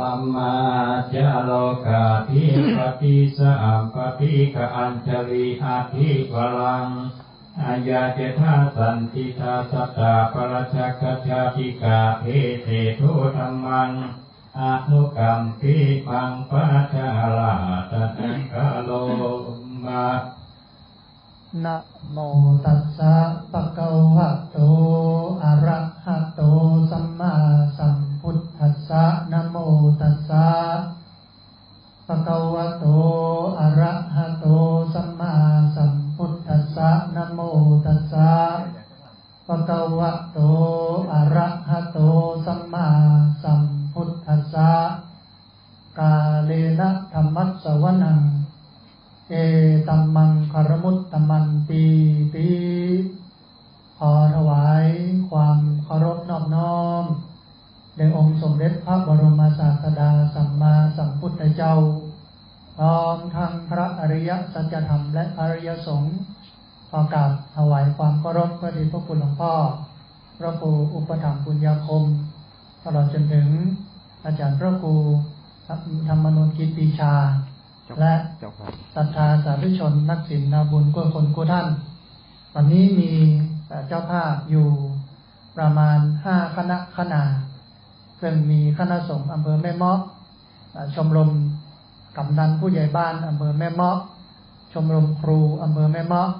ลัมมาจโลกาทิปฏิสัมปติกะอัญชลีอาทิวลังอายาเจธาสันติทาสตาปรชกชาติกาเอเตทุธรรมังอนุกรรมปิปังปัจจาลาตนะกะโลมานะโมตัสสะปะคะวะโตอะระหะโตสัมมาสัม ทัสสะนะโมตัสสะปะคะวะโตอะระหะโตสัมมาสัมพุทธัสสะนะโมตัสสะปะคะวะโตอะระหะโตสัมมาสัมพุทธัสสะกาเลนะธรรมัสสวนัง เอตัมมังคารมุตตมันตีตีขอถวายความเคารพนอบน้อมแด่องค์สมเด็จพระบรมศาสดาสัมมาสัมพุทธเจ้า พร้อมทั้งพระอริย สัจธรรมและอริยสงฆ์ขอกราบถวายความเคารพพระดชพระคุณหลวงพ่อ พระครูอุปถัมภ์ปุญญาคม ตลอดจนถึงอาจารย์พระครูธรรมนุนกิตติชา และศรัทธาสาธุชนนักศิลนาบุญกุศลกุท่าน วันนี้มีเจ้าภาพอยู่ประมาณห้าคณะคณะซึ่งมีคณะสงฆ์อำเภอแม่เมาะชมรมกำนันผู้ใหญ่บ้านอำเภอแม่เมาะ ชมรมครูอำเภอแม่เมาะ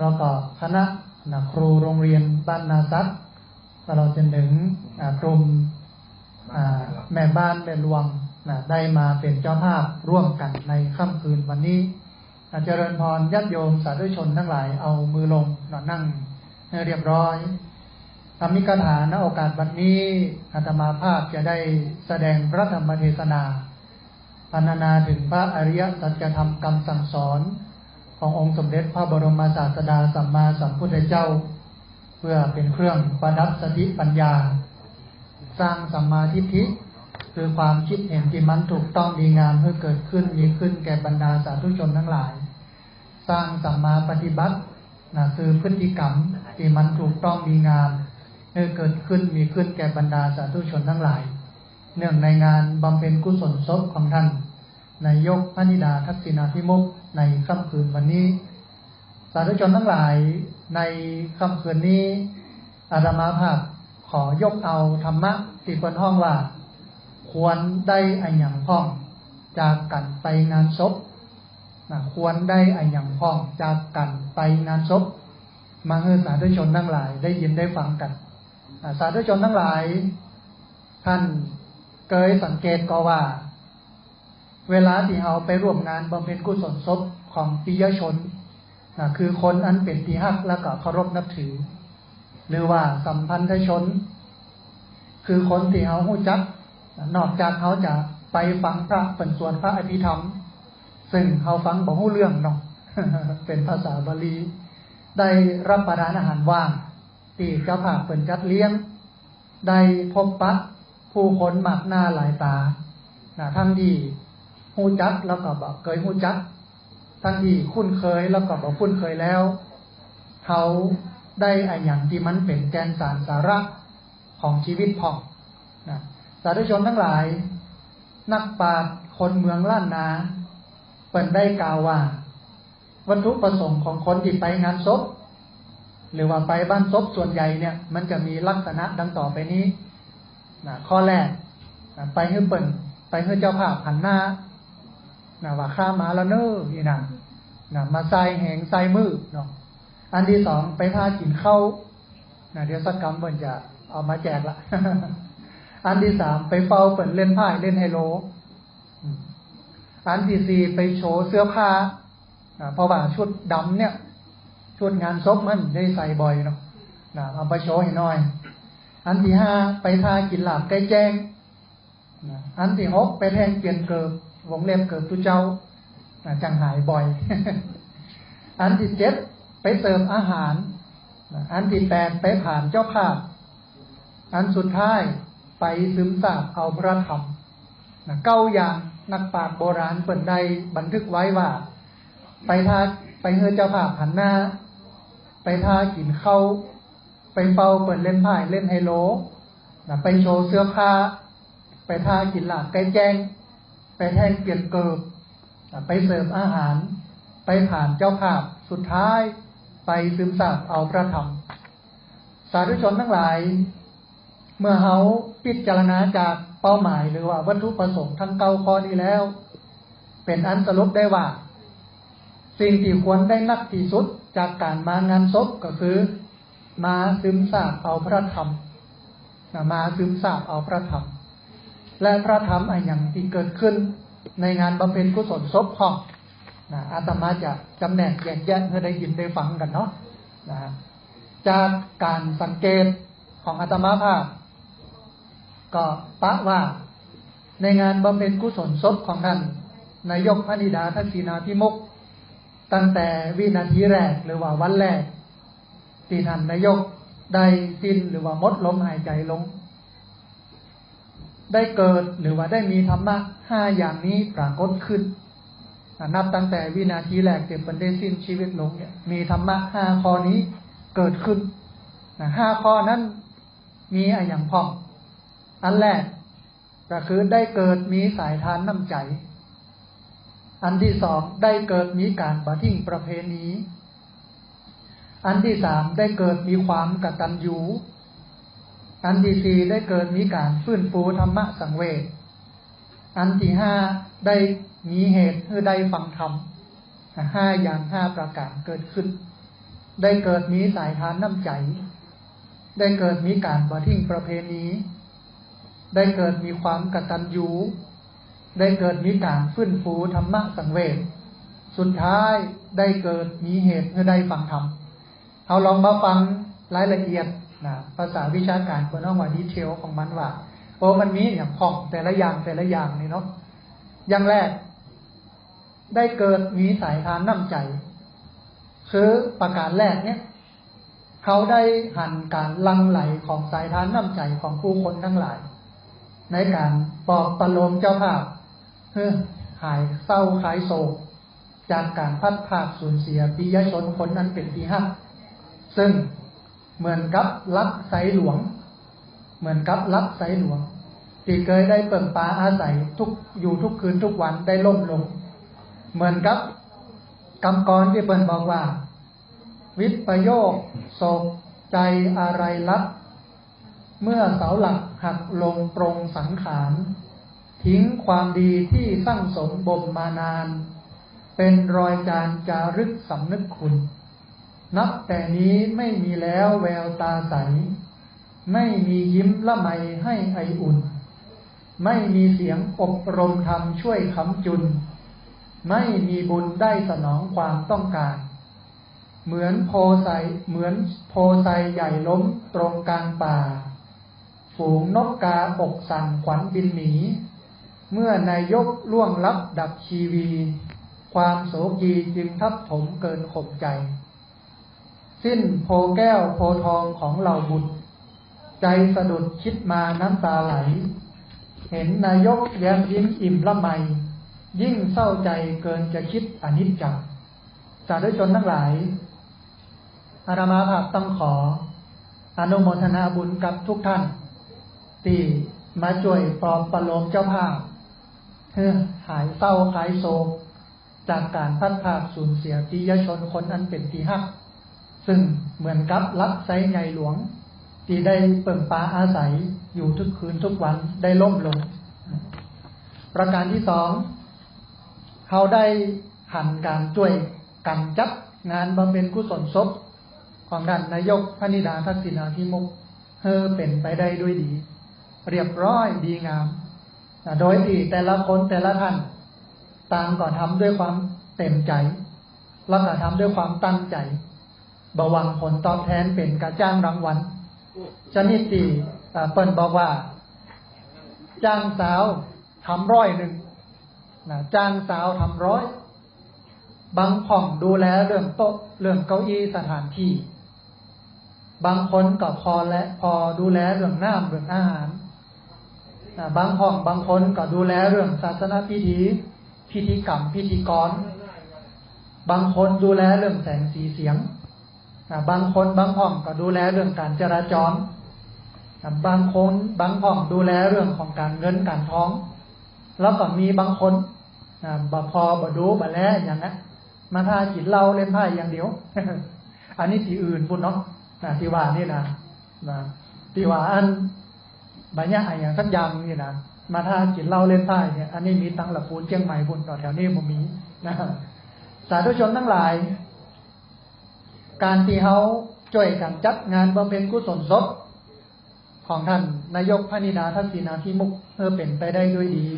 แล้วก็คณะนักครูโรงเรียนบ้านนาซัดตลอดจนถึงกลุ่มแม่บ้านแม่หลวงนะได้มาเป็นเจ้าภาพร่วมกันในค่ำคืนวันนี้อาจารย์พรญาติโยมสาธุชนทั้งหลายเอามือลงนอนนั่งให้เรียบร้อยธรรมิกถาณโอกาสวันนี้อาตมาภาพจะได้แสดงพระธรรมเทศนา พรรณนาถึงพระอริยสัจธรรมคำสั่งสอน ขององค์สมเด็จพระบรมศาสดาสัมมาสัมพุทธเจ้า เพื่อเป็นเครื่องประดับสติปัญญา สร้างสัมมาทิฏฐิคือความคิดเห็นที่มันถูกต้องดีงามเพื่อเกิดขึ้นมีขึ้นแก่บรรดาสาธุชนทั้งหลาย สร้างสัมมาปฏิบัตินะคือพฤติกรรมที่มันถูกต้องดีงามเพื่อเกิดขึ้นมีขึ้นแก่บรรดาสาธุชนทั้งหลาย เนื่องในงานบำเพ็ญกุศลศพของท่าน นายกพระนิดาทักษิณาพิมุกในค่ำคืนวันนี้ สาธุชนทั้งหลายในค่ำคืนนี้ อาตมาภาพขอยกเอาธรรมะที่เป็นห้องว่า ควรได้อันอย่างพ้อง จากกันไปงานศพควรได้อันอย่างพ้อง จากกันไปงานศพมาเฮือสาธุชนทั้งหลายได้ยินได้ฟังกันสาธุชนทั้งหลาย ท่านเคยสังเกตก็ว่า เวลาที่เราไปร่วมงานบำเพ็ญกุศลศพของปิยชนนะคือคนอันเป็นที่ฮักและก็เคารพนับถือ หรือว่าสัมพันธชน คือคนที่เขาหู้จัก นอกจากเขาจะไปฟังพระเป็นส่วนพระอภิธรรม ซึ่งเขาฟังบอกหู้เรื่องเนาะเป็นภาษาบาลี ได้รับประทานอาหารว่างตีเจ้าภาพเป็นจัดเลี้ยง ได้พบปะผู้คนมากหน้าหลายตาทั้งที่ หูจักแล้วก็บอกเคยหูจัก ทั้งที่คุ้นเคยแล้วก็บอกคุ้นเคยแล้ว เขาได้ออย่างที่มันเป็นแกนสารสาระของชีวิตพองนะสาธุชนทั้งหลาย นักปราชญ์คนเมืองล้านนาเปิดได้กล่าวว่า วัตถุประสงค์ของคนที่ไปงานศพหรือว่าไปบ้านศพส่วนใหญ่เนี่ย มันจะมีลักษณะดังต่อไปนี้นะข้อแรกนะไปให้เปิ่นไปให้เจ้าภาพหันหน้า นะว่าข้ามาแล้วเน้อนี่นะนะมาใส่แหงใส่มือเนาะอันที่สองไปพากินเข้านะเดี๋ยวสักกรรมเปิ่นจะเอามาแจกละ อันที่สามไปเฝ้าเปิดเล่นไพ่เล่นไฮโล อันที่สี่ไปโชว์เสื้อผ้าเพราะว่าชุดดำเนี่ย ชุดงานศพมันได้ใส่บ่อยเนาะเอาไปโชว์ให้หน่อย อันที่ห้าไปทากินหลาบใกล้แจ้ง อันที่หกไปแทงเปลี่ยนเกิบ วงเล็บเกิบตุเจ้าจังหายบ่อย อันที่เจ็ดไปเติมอาหาร อันที่แปดไปผ่านเจ้าภาพ อันสุดท้ายไปซึมซาบเอาพระธรรมเก้าอย่างนักปราชญ์โบราณเปิดได้บันทึกไว้ว่า ไปทาไปเฮอเจ้าภาพหันหน้า ไปทากินเข้า ไปเฝ้าเปิดเล่นไพ่เล่นไฮโล ไปโชว์เสื้อผ้า ไปทากินหลาบไก่แจ้ง ไปแทงเกียรเกิบไปเสิร์ฟอาหาร ไปผ่านเจ้าภาพสุดท้ายไปซึมซาบเอาพระธรรม สาธุชนทั้งหลาย เมื่อเขาพิจารณาจากเป้าหมายหรือว่าวัตถุประสงค์ทั้งเก้าข้อนี้แล้ว เป็นอันสรุปได้ว่า สิ่งที่ควรได้นักที่สุดจากการมางานศพก็คือ มาซึมซาบเอาพระธรรมมาซึมซาบเอาพระธรรม และพระธรรมอันอย่างที่เกิดขึ้นในงานบำเพ็ญกุศลศพของนะอาตมาจะจำแนกแยกแยะเพื่อได้ยินได้ฟังกันเนาะนะจากการสังเกตของอาตมาภาพ ก็ปะว่าในงานบำเพ็ญกุศลศพของท่านนายกพระนิดาทักษิณาพิมุกตั้งแต่วินาทีแรกหรือว่าวันแรกที่ท่านนายกได้สิ้นหรือว่ามดลมหายใจลง ได้เกิดหรือว่าได้มีธรรมะห้าอย่างนี้ปรากฏขึ้น นับตั้งแต่วินาทีแรกเจ็บปันได้สิ้นชีวิตลงเนี่ยมีธรรมะห้าข้อนี้เกิดขึ้นห้าข้อนั้นมีอะไรอย่างพองอันแรกก็คือได้เกิดมีสายทานน้ำใจ อันที่สองได้เกิดมีการปฏิทิงประเพณี อันที่สามได้เกิดมีความกตัญญู อันที่สี่ได้เกิดมีการฟื้นฟูธรรมะสังเวชอันที่ห้าได้มีเหตุคือได้ฟังธรรมห้าอย่างห้าประการเกิดขึ้น ได้เกิดมีสายทานน้ำใจ ได้เกิดมีการปฏิทิงประเพณี ได้เกิดมีความกตัญญูได้เกิดมีการฟื้นฟูธรรมะสังเวชสุดท้ายได้เกิดมีเหตุคือได้ฟังธรรม เอาลองมาฟังรายละเอียด นะภาษาวิชาการคนน้องว่าดีเทลของมันว่าโอ้มันมีอย่างของแต่ละอย่างแต่ละอย่างนี่เนาะอย่างแรก ได้เกิดมีสายทานน้ำใจ คือประการแรกเนี่ย เขาได้หันการลังไหลของสายทานน้ำใจของผู้คนทั้งหลาย ในการปลอบประโลมเจ้าภาพเฮ้หายเศร้าขายโศก จากการพัดภาคสูญเสียปิยชนคนนั้นเป็นที่ห้าซึ่ง เหมือนกับลักไสหลวง เหมือนกับลักไสหลวงที่เคยได้เปิ่งปลาอาศัยทุกอยู่ทุกคืนทุกวันได้ล่มลง เหมือนกับกำกรที่เปิ่นบอกว่า วิปโยคโศกใจอะไรลักเมื่อเสาหลักหักลงปรงสังขาร ทิ้งความดีที่สร้างสมบ่มมานาน เป็นรอยจานจารึกสำนึกคุณ นับแต่นี้ไม่มีแล้วแววตาใส ไม่มียิ้มละไมให้ไออุ่น ไม่มีเสียงอบรมธรรมช่วยคำจุน ไม่มีบุญได้สนองความต้องการ เหมือนโพไซเหมือนโพไซใหญ่ล้มตรงกลางป่า ฝูงนกกาอกสั่นขวัญบินหนี เมื่อนายกล่วงลับดับชีวี ความโศกีจึงทับถมเกินขบใจ สิ้นโพแก้วโพทองของเหล่าบุตร ใจสะดุดคิดมาน้ำตาไหล เห็นนายกแย้มยิ้มอิ่มละไม ยิ่งเศร้าใจเกินจะคิดอนิจจังสาธุชนทั้งหลาย อารามาภาพต้องขอ อนุโมทนาบุญกับทุกท่านที่มาช่วยปลอบประโลมเจ้าภาพเพื่อหายเศร้าหายโศกจากการพัดภาคสูญเสียปิยชนคนอันเป็นที่หัก ซึ่งเหมือนกับรักไซไงหลวง ที่ได้เปิ่งปลาอาศัยอยู่ทุกคืนทุกวันได้ล่มลง ประการที่สอง เขาได้หันการช่วยกันจัดงานบำเพ็ญกุศลศพของด้านนายกพระนิดาทักษิณาธิมุกเฮอเป็นไปได้ด้วยดี เรียบร้อยดีงาม โดยที่แต่ละคนแต่ละท่าน ต่างก็ทำด้วยความเต็มใจ แล้วก็ทำด้วยความตั้งใจ บวังผลตอบแทนเป็นกระจ้างรางวัลชนิดที่เปิ้นบอกว่า จ้างสาวทำร้อยหนึ่งนะจ้างสาวทำร้อย บางผ่องดูแลเรื่องโต๊ะเรื่องเก้าอี้สถานที่ บางคนก็พอและพอดูแลเรื่องน้ำเรื่องอาหารบางห้องบางคนก็ดูแลเรื่องศาสนาพิธี พิธีกรรมพิธีกร บางคนดูแลเรื่องแสงสีเสียง บางคนบางห้องก็ดูแลเรื่องการจราจร บางคนบางพ่องดูแลเรื่องของการเงินการท้อง แล้วก็มีบางคนบ่พอบ่ดูบ่แลอย่างนั้นมาทาจิตเราเล่นไพ่อย่างเดียว อันนี้ที่อื่นพุ่นเนาะที่ว่านี่นะที่ว่าอันบัญญัติอย่างสักอย่างนี่นะมาทาจิตเราเล่นไพ่เนี่ย อันนี้มีตั้งหลับปูนเชียงใหม่บุญต่อแถวนี้ผมมีนะสาธุชนทั้งหลาย การที่เขาช่วยกันจัดงานบำเพ็ญกุศลศพของท่านนายกพระนิดาทักษิณาธิมุกเพื่อเป็นไปได้ด้วยดี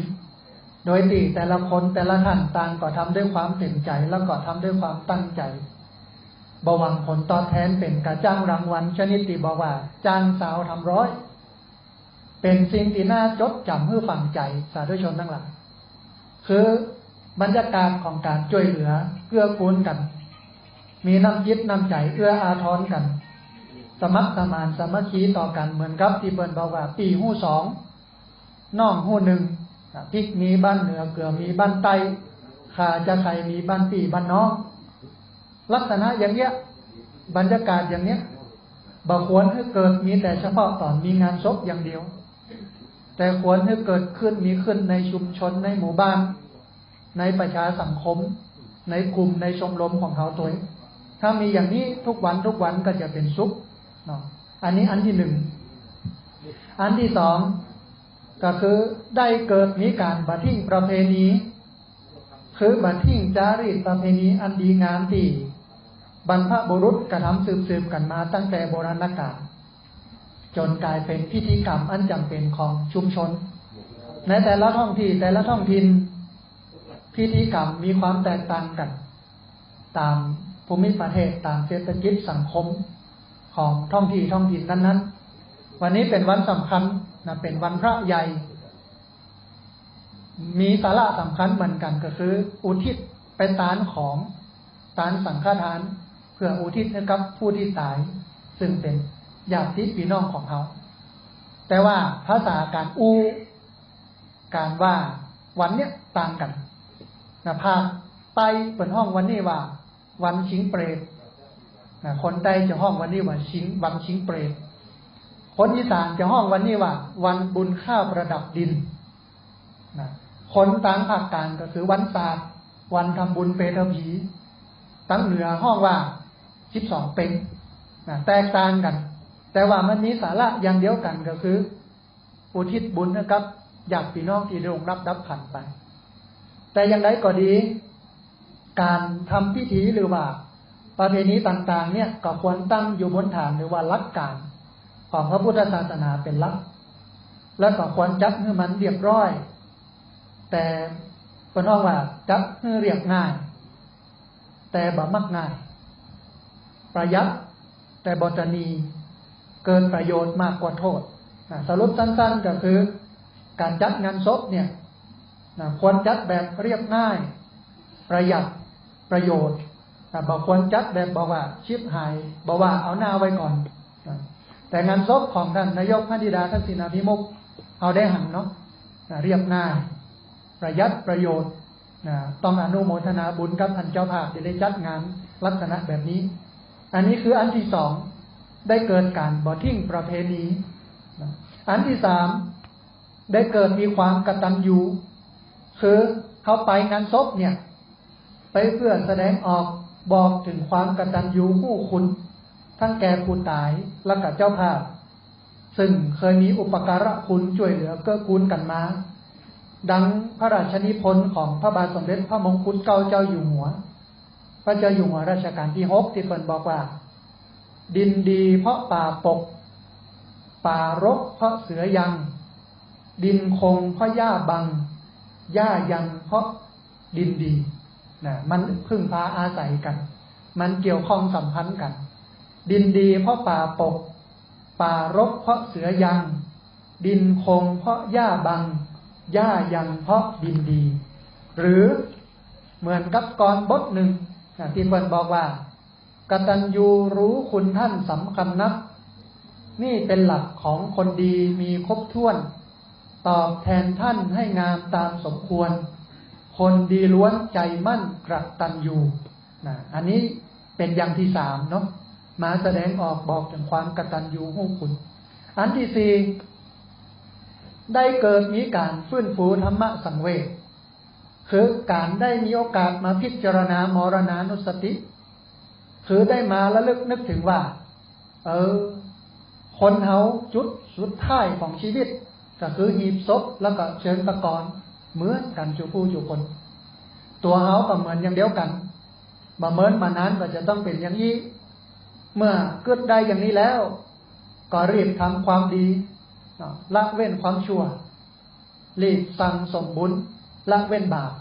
โดยตีแต่ละคนแต่ละท่านต่างก็ทำด้วยความเต็มใจแล้วก็ทำด้วยความตั้งใจบวังผลตอบแทนเป็นกระจ้างรางวัลชนิดที่บอกว่า จ้างสาวทำร้อย เป็นสิ่งที่น่าจดจำเพื่อฝังใจสาธุชนทั้งหลายคือบรรยากาศของการช่วยเหลือเกื้อกูลกัน มีน้ำยึดน้ำใจเอื้ออาทรกัน สมัครสมานสมัคคีต่อกันเหมือนกับที่เปิ่นบอกว่าปีหู้สองน้องหู้หนึ่งพริกมีบ้านเหนือเกลือมีบ้านใต้ขาจะไข่มีบ้านปีบ้านน้องลักษณะอย่างเนี้ย บรรยากาศอย่างเนี้ยบ่ควรให้เกิดมีแต่เฉพาะตอนมีงานศพอย่างเดียว แต่ควรให้เกิดขึ้นมีขึ้นในชุมชนในหมู่บ้าน ในประชาสังคม ในกลุ่มในชมรมของเขาตัวเอง ถ้ามีอย่างนี้ทุกวันทุกวันก็จะเป็นสุขเนาะอันนี้อันที่หนึ่ง อันที่สองก็คือได้เกิดมีการบัทิ้งประเพณีคือบัทิ้งจารีตประเพณีอันดีงามที่บรรพบุรุษกระทำสืบๆกันมาตั้งแต่โบราณกาลจนกลายเป็นพิธีกรรมอันจำเป็นของชุมชน ในแต่ละท้องที่แต่ละท้องถิ่นพิธีกรรมมีความแตกต่างกัน ตาม ภูมิประเทศตามเศรษฐกิจสังคมของท้องที่ท้องถิ่นนั้นๆ วันนี้เป็นวันสำคัญนะเป็นวันพระใหญ่ มีสาระสำคัญเหมือนกันก็คือ อุทิศเป็นตานของตานสังฆทาน เพื่ออุทิศให้กับผู้ที่ตาย ซึ่งเป็นญาติพี่น้องของเขา แต่ว่าภาษาการอูการว่าวันเนี้ยต่างกันนะภาคใต้เป็นห้องวันนี้ว่า วันชิงเปรตนะคนใต้จะห้องวันนี้ว่าชิงวันชิงเปรตคนอีสานจะห้องวันนี้ว่า วันบุญข้าวประดับดินนะคนต่างภาคกลางก็คือวันศาสตร์วันทำบุญเปรผีตั้งเหนือห้องว่าสิบสองเป็นนะแตกต่างกัน แต่ว่ามันมีสาระอย่างเดียวกันก็คือ อุทิศบุญนะครับ อยากพี่น้องที่ได้รับรับผ่านไป แต่อย่างไรก็ดี การทำพิธีหรือว่าประเพณีต่างๆ เนี่ยก็ควรตั้งอยู่บนฐานหรือว่าลักการของพระพุทธศาสนาเป็นลัก แล้วก็ควรจัดให้มันเรียบร้อย แต่คนอ้องว่าจัดให้เรียบง่าย แต่บ่มักง่าย ประหยัดแต่บตนีเกินประโยชน์มากกว่าโทษสรุปสั้นๆก็คือการจัดงานศพเนี่ยควรจัดแบบเรียบง่าย ประหยัด ประโยชน์บอกควรจัดแบบบอกว่าชิบหายบอกว่าเอาหน้าไว้ก่อน แต่งานศพของท่านนายกพระธิดาทักษิณาภิมุกเอาได้หันเนาะเรียบง่ายประหยัดประโยชน์ต้องอนุโมทนาบุญกับท่านเจ้าภาพที่ได้จัดงานลักษณะแบบนี้ อันนี้คืออันที่สองได้เกิดการบ่ทิ้งประเพณีอันที่สามได้เกิดมีความกตัญญูคือเขาไปงานศพเนี่ย ไปเพื่อแสดงออกบอกถึงความกตัญญูผู้คุณ ทั้งแก่ผู้ตายและกับเจ้าภาพ ซึ่งเคยมีอุปการะคุณช่วยเหลือเกื้อกูลกันมา ดังพระราชนิพนธ์ของพระบาทสมเด็จพระมงกุฎเกล้าเจ้าอยู่หัว พระเจ้าอยู่หัวรัชกาลที่หกที่เปิดบอกว่า ดินดีเพราะป่าปก ป่ารกเพราะเสือยัง ดินคงเพราะหญ้าบังหญ้ายังเพราะดินดี นะมันพึ่งพาอาศัยกัน มันเกี่ยวข้องสัมพันธ์กัน ดินดีเพราะป่าปก ป่ารกเพราะเสือยัง ดินคงเพราะหญ้าบัง หญ้ายังเพราะดินดี หรือเหมือนกับกรบทหนึ่งที่เพิ่นบอกว่ากตัญญูรู้คุณท่านสำคัญนัก นี่เป็นหลักของคนดีมีครบถ้วน ตอบแทนท่านให้งามตามสมควร คนดีล้วนใจมั่นกระตันอยูนะอันนี้เป็นอย่างที่สามเนาะมาแสดงออกบอกถึงความกระตัญญูหูคุณ อันที่สี่ได้เกิดมีการฟื้นฟูธรรมะสังเวชคือการได้มีโอกาสมาพิจารณามรณานุสติ คือได้มาระลึกนึกถึงว่า เออ คนเฮาจุดสุดท้ายของชีวิต ก็คือหีบศพแล้วก็เชิญตะกอน เหมือนกันจูผู้จูคน ตัวเฮาก็เหมือนอย่างเดียวกันมาเมินมานานก็จะต้องเป็นอย่างนี้ เมื่อเกิดได้อย่างนี้แล้ว ก็รีบทำความดีละเว้นความชั่ว รีบสั่งสมบุญละเว้นบาป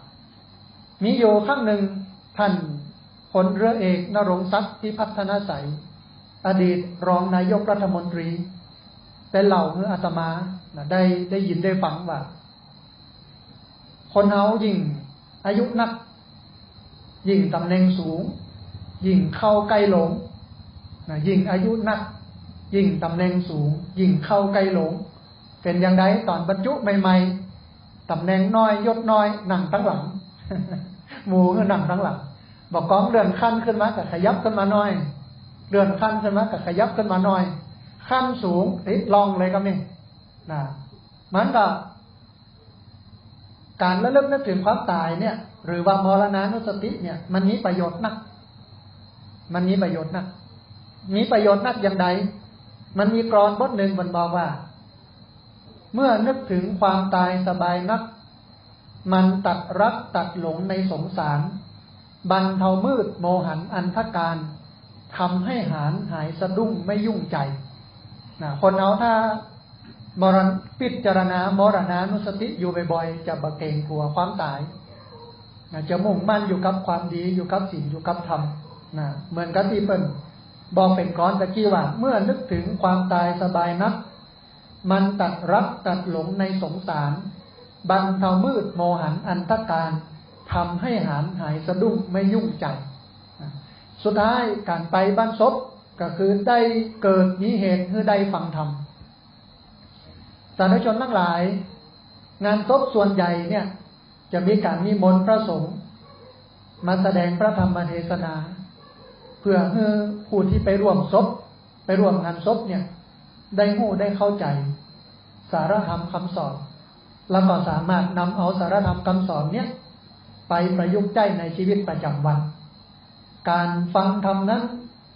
มีโยครั้งหนึ่งท่านพลเรือเอกนรงศักดิ์ที่พัฒนาใสอดีตรองนายกรัฐมนตรีเป็นเหล่าเมื่ออาตมาได้ได้ยินได้ฟังว่า คนเฮายิ่ง อายุนัก ยิ่งตำแหน่งสูง ยิ่งเข้าใกล้หลงนะยิ่งอายุนัก ยิ่งตำแหน่งสูง ยิ่งเข้าใกล้หลง เป็นอย่างไรตอนบรรจุใหม่ๆตำแหน่งน้อยยศน้อยหนังทั้งหลังหมูก็นั่งทั้งหลังบอกก้องเลื่อนขั้นขึ้นมาแต่ขยับขึ้นมาน้อยเลื่อนขั้นขึ้นมาแต่ขยับขึ้นมาน้อย ขั้นสูงเอ้ลองเลยครับนี่นะมันก็ การระลึกนึกถึงความตายเนี่ย หรือว่ามรณานุสติเนี่ย มันมีประโยชน์นัก มันมีประโยชน์นัก มีประโยชน์นักอย่างใดมันมีกรอนบทหนึ่งบนบอกว่า เมื่อนึกถึงความตายสบายนัก มันตัดรักตัดหลงในสงสาร บันเทามืดโมหันอันทการทำให้หานหายสะดุ้งไม่ยุ่งใจนะคนเอาถ้า มรณพิจารณามรณานุสติอยู่บ่อยๆจะบะเกงกลัวความตายนะจะมุ่งมั่นอยู่กับความดีอยู่กับสิ่งอยู่กับธรรมนะเหมือนกับที่เปิ้นบอกเป็นก้อนตะกี้ว่า เมื่อนึกถึงความตายสบายนัก มันตัดรักตัดหลงในสงสาร บันเทามืดโมหันอันตการทำให้หานหายสะดุ้งไม่ยุ่งใจ สุดท้ายการไปบ้านศพก็คือได้เกิดมีเหตุคือได้ฟังธรรม สาธุชนทั้งหลาย งานศพส่วนใหญ่เนี่ย จะมีการนิมนต์พระสงฆ์มาแสดงพระธรรมเทศนา เพื่อให้ผู้ที่ไปร่วมศพไปร่วมงานศพเนี่ย ได้หู้ได้เข้าใจ สารธรรมคำสอน แล้วก็สามารถนำเอาสารธรรมคำสอนเนี่ย ไปประยุกต์ใช้ในชีวิตประจำวัน การฟังธรรมนั้น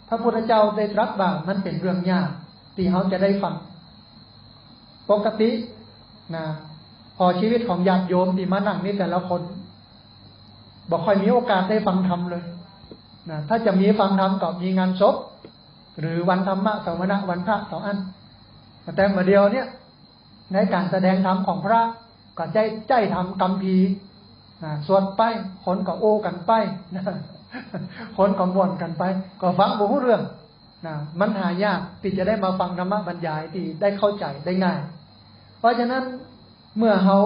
พระพุทธเจ้าได้ตรัสว่ามันเป็นเรื่องยากที่เขาจะได้ฟัง ปกตินะพอชีวิตของญาติโยมที่มานั่งนี่แต่ละคนบอกค่อยมีโอกาสได้ฟังธรรมเลยนะถ้าจะมีฟังธรรมก็มีงานศพหรือวันธรรมะสวนาวันพระสองอันแต่เมื่อเดียวเนี่ยในการแสดงธรรมของพระก็ใจใจทำกรรมพีนะสวดไปคนก็โอ้กันไปคนก็ม่นกันไป ก็ฟังบุเรื่องนะมันหายากที่จะได้มาฟังธรรมะบรรยายที่ได้เข้าใจได้ง่าย เพราะฉะนั้นเมื่อเขา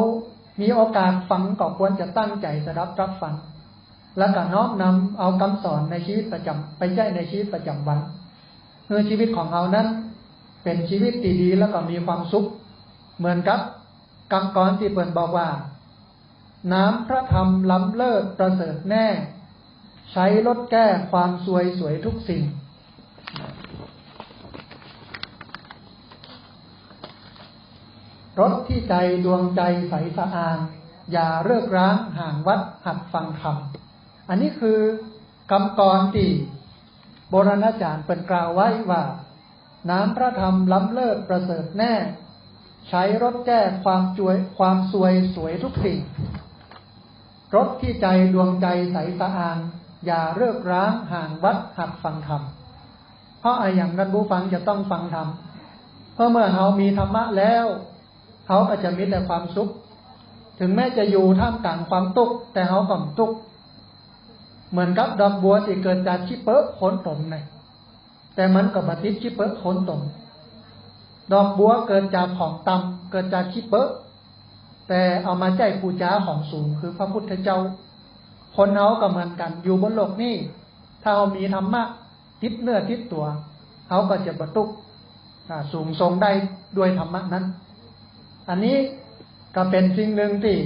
มีโอกาสฟังก็ควรจะตั้งใจสดับรับฟัง แล้วก็น้อมนำเอาคำสอนในชีวิตประจำไปใช้ในชีวิตประจำวันเพื่อชีวิตของเรานั้น เป็นชีวิตที่ดีแล้วก็มีความสุข เหมือนกับกำกรที่เปิดบอกว่า น้ำพระธรรมล้ำเลิศประเสริฐแน่ ใช้ลดแก้ความสวยสวยทุกสิ่ง รถที่ใจดวงใจใสสะอาดอย่าเลิกร้างห่างวัดหัดฟังธรรม อันนี้คือกำกรที่โบราณอาจารย์เป็นกล่าวไว้ว่า น้ำพระธรรมล้ำเลิศประเสริฐแน่ ใช้รถแก้ความจวยความสวยสวยทุกสิ่ง รถที่ใจดวงใจใสสะอางอย่าเลิกร้างห่างวัดหัดฟังธรรม เพราะไอ้อย่างนั้นผู้ฟังจะต้องฟังธรรม เพราะเมื่อเขามีธรรมะแล้ว เขาก็จะมีแต่ความสุข ถึงแม้จะอยู่ท่ามกลางความตุกข์แต่เขาก็ตุกข์เหมือนกับดอกบัวที่เกิดจากชิเปอะขนตมไงแต่มันก็บัติชิเปอะขนตมดอกบัวเกิดจากของต่ำเกิดจากชิเปอะแต่เอามาใจปูจ้าของสูงคือพระพุทธเจ้า คนเฮาก็เหมือนกันอยู่บนโลกนี้ถ้าเรามีธรรมะทิศเนื้อทิศตัวเขาก็จะบรรทุกสูงทรงได้ด้วยธรรมะนั้น อันนี้ก็เป็นสิ่งหนึ่งที่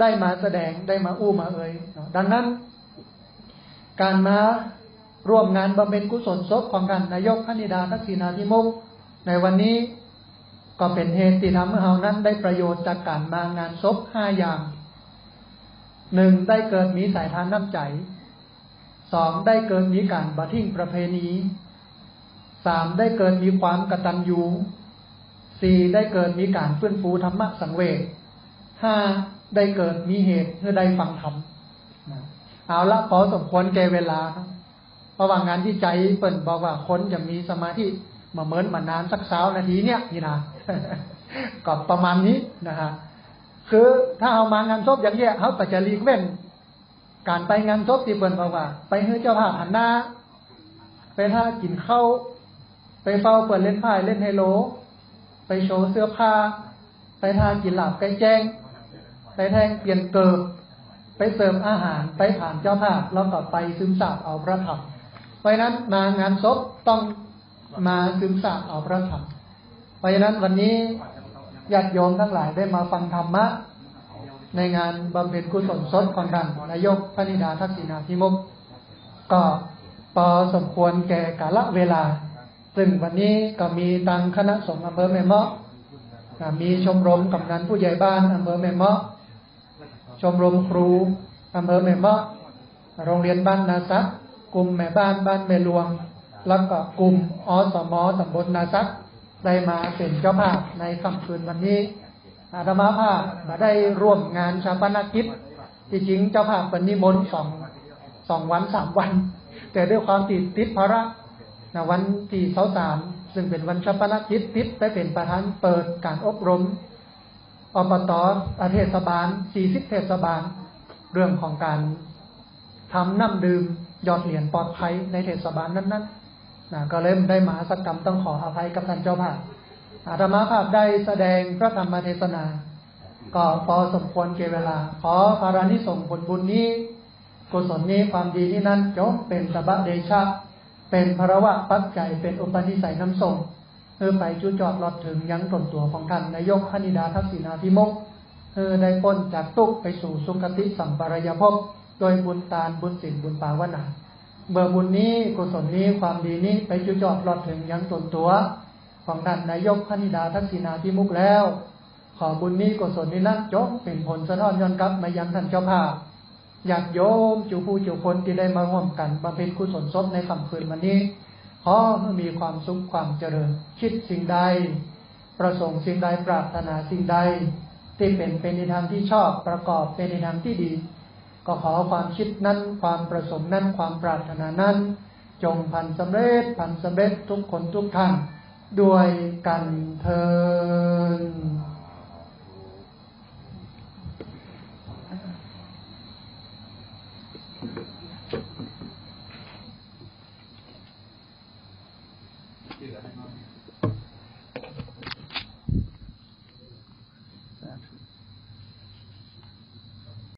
ได้มาแสดงได้มาอู้มาเอ่ยดังนั้น การมาร่วมงานบำเพ็ญกุศลศพของท่านนายกพระนิดาทักษิณาธิมุกในวันนี้ก็เป็นเหตุที่ทำให้เรานั้นได้ประโยชน์จากการมางานศพห้าอย่างหนึ่งได้เกิดมีสายทานน้ำใจสองได้เกิดมีการบัทิ้งประเพณีสามได้เกิดมีความกตัญญู สี่ได้เกิดมีการเฟื้นฟูธรรมะสังเวชห้าได้เกิดมีเหตุเพื่อได้ฟังธรรมเอาละพอสมควรแก่เวลาระหว่างงานที่ใจเปิ่นบอกว่าคนจะมีสมาธิมาเหมือนมานานสักสาวนาทีเนี่ยนี่นะก็ประมาณนี้นะฮะคือถ้าเอามางานศพอย่างเงี้ยเขาก็จะรีกเว้นการไปงานศพที่เปิ่นบอกว่า ไปเฮ้เจ้าภาพหันหน้าไปท่ากินข้าวไปเฝ้าเปิดเล่นไพ่เล่นไฮโล ไปโชว์เสื้อผ้า ไปทานกินหลับไก่แจ้ง ไปแทงเปลี่ยนเกิบไปเสริมอาหารไปผ่านเจ้าภาพแล้วก็ไปซึมซาบเอาพระธรรมเพราะนั้นมางานศพต้องมาซึมซาบเอาพระธรรมเพราะนั้นวันนี้ญาติโยมทั้งหลายได้มาฟังธรรมะ ในงานบำเพ็ญกุศลศพของท่านนายกพระนิดาทักษิณาพิมุกก็พอสมควรแก่กาลเวลา ซึ่งวันนี้ก็มีตังคณะสงฆ์อำเภอแม่เมาะมีชมรมกำนันผู้ใหญ่บ้านอำเภอแม่เมาะชมรมครูอำเภอแม่เมาะโรงเรียนบ้านนาซักกลุ่มแม่บ้านบ้านแม่หลวง แล้วก็กลุ่มอสมตำบลนาซักได้มาเป็นเจ้าภาพในค่ำคืนวันนี้ อาตมาภาพมาได้ร่วมงานชาปนกิจที่จริงเจ้าภาพเป็นนิมนต์สองสองวันสามวัน แต่ด้วยความติดติดภาระ นะวันที่เสาสามซึ่งเป็นวันชาปนกิจติดไปเป็นประธานเปิดการอบรมอบตเทศบาลสี่สิบเทศบาล เรื่องของการทำน้ำดื่มยอดเหรียญปลอดภัยในเทศบาลนั้นๆนะก็เริ่มได้มาสักกรรมต้องขออภัยกับท่านเจ้าภาพอาตมาภาพได้แสดงพระธรรมเทศนา ก็พอสมควรเกเวลา ขอพารานิสงผลบุญนี้ กุศลนี้ความดีที่นั้นจงเป็นสบะเดชะ เป็นพระวะปัจจัยเป็นอุปนิสัยน้ำส่งเออไปจุจอดรอดถึงยังตนตัวของท่านนายกพนิดาทักษิณาธิมกเออได้พ้นจากตุกไปสู่สุคติสัมปรายภพโดยบุญตาลบุญสินบุญปาวนาเมื่อบุญนี้กุศลนี้ความดีนี้ไปจุจอดรอดถึงยังตนตัว ของท่านนายกพนิดาทักษิณาธิมุกแล้ว ขอบุญนี้กุศลนี้นั้นจงเป็นผลสะท้อนย้อนกลับมายังท่านเจ้าภาพ อยากโยมจูผู้จูคนที่ได้มาร่วมกันบำเพ็ญกุศลศพในค่ำคืนวันนี้ขอให้มีความสุขความเจริญ คิดสิ่งใด ประสงค์สิ่งใดปรารถนาสิ่งใด ที่เป็นเป็นในทางที่ชอบประกอบเป็นในทางที่ดี ก็ขอความคิดนั้น ความประสงค์นั้นความปรารถนานั้น จงพันสำเร็จพันสำเร็จทุกคนทุกท่านด้วยกันเทิน